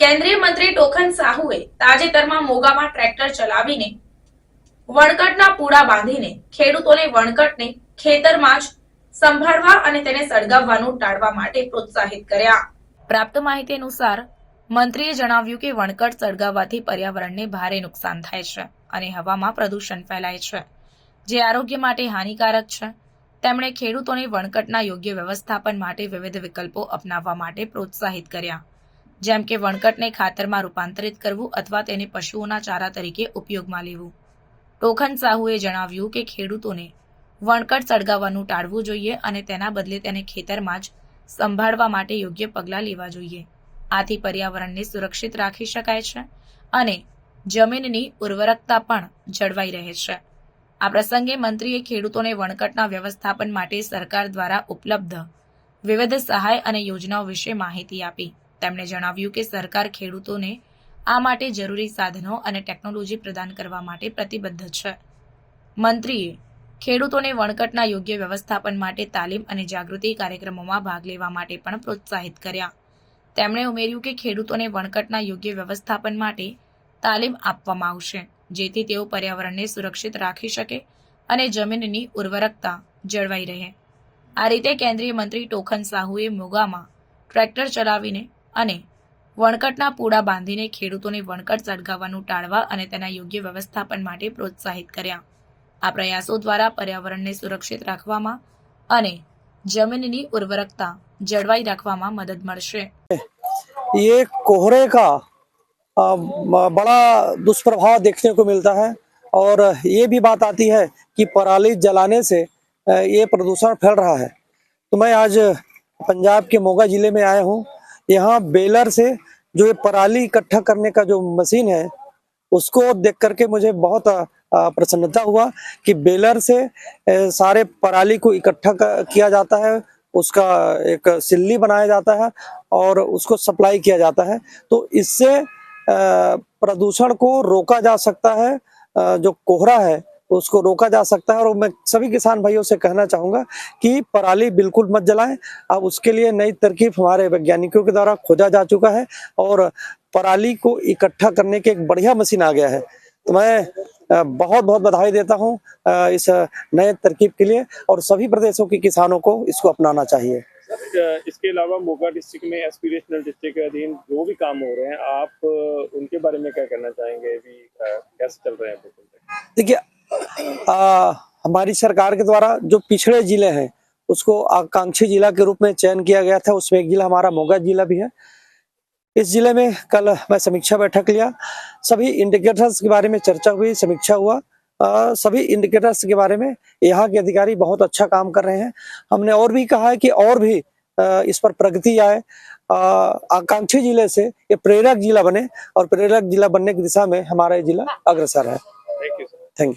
કેન્દ્રીય મંત્રી ટોખન સાહુએ તાજેતરમાં મોગામાં ટ્રેક્ટર ચલાવીને વણકટના પૂળા બાંધીને ખેડૂતોને વણકટને ખેતરમાં જ સંભાળવા અને તેને સળગાવવાનું ટાળવા માટે પ્રોત્સાહિત કર્યા પ્રાપ્ત માહિતી અનુસાર મંત્રીએ જણાવ્યું કે વણકટ સળગાવવાથી પર્યાવરણને ભારે નુકસાન થાય છે અને હવામાં પ્રદૂષણ ફેલાય છે જે આરોગ્ય માટે હાનિકારક છે તેમણે ખેડૂતોને વણકટના યોગ્ય વ્યવસ્થાપન માટે વિવિધ વિકલ્પો અપનાવવા માટે પ્રોત્સાહિત કર્યા જેમ કે વણકટને ખાતરમાં રૂપાંતરિત કરવું અથવા તેને પશુઓના ચારા તરીકે ઉપયોગમાં લેવું ટોખન સાહુએ જણાવ્યું કે ખેડૂતોને વણકટ સળગાવવાનું ટાળવું જોઈએ અને તેના બદલે તેને ખેતરમાં જ સંભાળવા માટે યોગ્ય પગલાં લેવા જોઈએ આથી પર્યાવરણને સુરક્ષિત રાખી શકાય છે અને જમીનની ઉર્વરકતા પણ જળવાઈ રહે છે આ પ્રસંગે મંત્રીએ ખેડૂતોને વણકટના વ્યવસ્થાપન માટે સરકાર દ્વારા ઉપલબ્ધ વિવિધ સહાય અને યોજનાઓ વિશે માહિતી આપી તેમણે જણાવ્યું કે સરકાર ખેડૂતોને આ માટે જરૂરી સાધનો અને ટેકનોલોજી પ્રદાન કરવા માટે પ્રતિબદ્ધ છે મંત્રીએ ખેડૂતોને વણકટના યોગ્ય વ્યવસ્થાપન માટે તાલીમ અને જાગૃતિ કાર્યક્રમોમાં ભાગ લેવા માટે પણ પ્રોત્સાહિત કર્યા તેમણે ઉમેર્યું કે ખેડૂતોને વણકટના યોગ્ય વ્યવસ્થાપન માટે તાલીમ આપવામાં આવશે જેથી તેઓ પર્યાવરણને સુરક્ષિત રાખી શકે અને જમીનની ઉર્વરકતા જળવાઈ રહે આ રીતે કેન્દ્રીય મંત્રી ટોખન સાહુએ મોગામાં ટ્રેક્ટર ચલાવીને અને વણકટના પૂડા બાંધીને ખેડૂતોને વણકટ સળગાવવાનું ટાળવા અને તેના યોગ્ય વ્યવસ્થાપન માટે પ્રોત્સાહિત કર્યા આ પ્રયાસો દ્વારા પર્યાવરણને સુરક્ષિત રાખવામાં અને જમીનની ઉર્વરકતા જાળવી રાખવામાં મદદ મળશે યે કોहरे કા બڑا દુષ્પ્રભાવ દેખને કો મિલતા હૈ ઓર યે ભી બાત આતી હૈ કી પરાલી જલાને સે યે પ્રદૂષણ ફેલ રહા હૈ તો મે આજ પંજાબ કે મોગા જિલ્લા મે આયા હું यहाँ बेलर से जो ये पराली इकट्ठा करने का जो मशीन है उसको देख करके मुझे बहुत प्रसन्नता हुआ कि बेलर से सारे पराली को इकट्ठा किया जाता है उसका एक सिल्ली बनाया जाता है और उसको सप्लाई किया जाता है तो इससे प्रदूषण को रोका जा सकता है जो कोहरा है उसको रोका जा सकता है और मैं सभी किसान भाइयों से कहना चाहूंगा कि पराली बिल्कुल मत जलाएं अब उसके लिए नई तरकीब हमारे वैज्ञानिकों के द्वारा खोजा जा चुका है और पराली को इकट्ठा करने के एक बढ़िया मशीन आ गया है तो मैं बहुत बहुत बधाई देता हूं इस नए तरकीब के लिए और सभी प्रदेशों के किसानों को इसको अपनाना चाहिए इसके अलावा मोगा डिस्ट्रिक्ट में एस्पिरेशनल डिस्ट्रिक्ट के अधीन जो भी काम हो रहे हैं आप उनके बारे में क्या करना चाहेंगे अभी कैसे चल रहे हैं देखिए आ, हमारी सरकार के द्वारा जो पिछड़े जिले हैं उसको आकांक्षी जिला के रूप में चयन किया गया था उसमें एक जिला हमारा मोगा जिला भी है इस जिले में कल मैं समीक्षा बैठक लिया सभी इंडिकेटर्स के बारे में चर्चा हुई समीक्षा हुआ आ, सभी इंडिकेटर्स के बारे में यहाँ के अधिकारी बहुत अच्छा काम कर रहे हैं हमने और भी कहा है कि और भी आ, इस पर प्रगति आए आकांक्षी जिले से ये प्रेरक जिला बने और प्रेरक जिला बनने की दिशा में हमारा ये जिला अग्रसर है थैंक यू